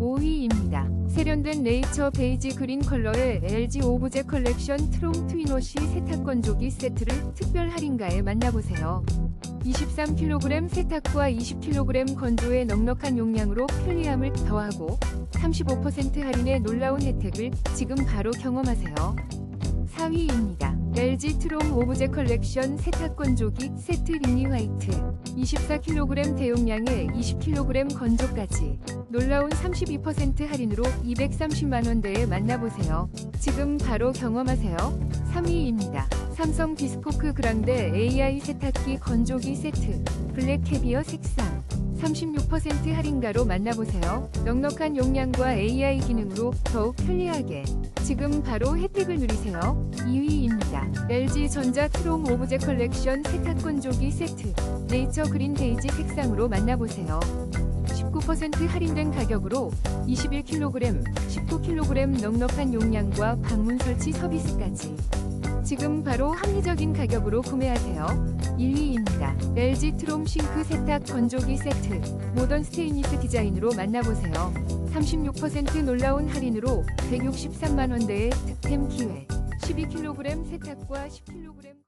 5위입니다. 세련된 네이처 베이지 그린 컬러의 LG 오브제 컬렉션 트롱 트위노시 세탁 건조기 세트를 특별 할인가에 만나보세요. 23kg 세탁과 20kg 건조의 넉넉한 용량으로 편리함을 더하고 35% 할인의 놀라운 혜택을 지금 바로 경험하세요. 4위입니다. LG 트롱 오브제 컬렉션 세탁 건조기 세트 리니 화이트 24kg 대용량에 20kg 건조까지 놀라운 32% 할인으로 230만원대에 만나보세요. 지금 바로 경험하세요. 3위입니다. 삼성 비스포크 그랑데 AI 세탁기 건조기 세트 블랙 캐비어 색상 36% 할인가로 만나보세요. 넉넉한 용량과 AI 기능으로 더욱 편리하게 지금 바로 혜택을 누리세요. 2위입니다. LG 전자 트롱 오브제 컬렉션 세탁 건조기 세트 네이처 그린 데이지 색상으로 만나보세요. 19% 할인된 가격으로 21kg, 19kg 넉넉한 용량과 방문 설치 서비스까지 지금 바로 합리적인 가격으로 구매하세요. 1위입니다. LG 트롬 싱크 세탁 건조기 세트 모던 스테인리스 디자인으로 만나보세요. 36% 놀라운 할인으로 163만원대의 득템 기회 12kg 세탁과 10kg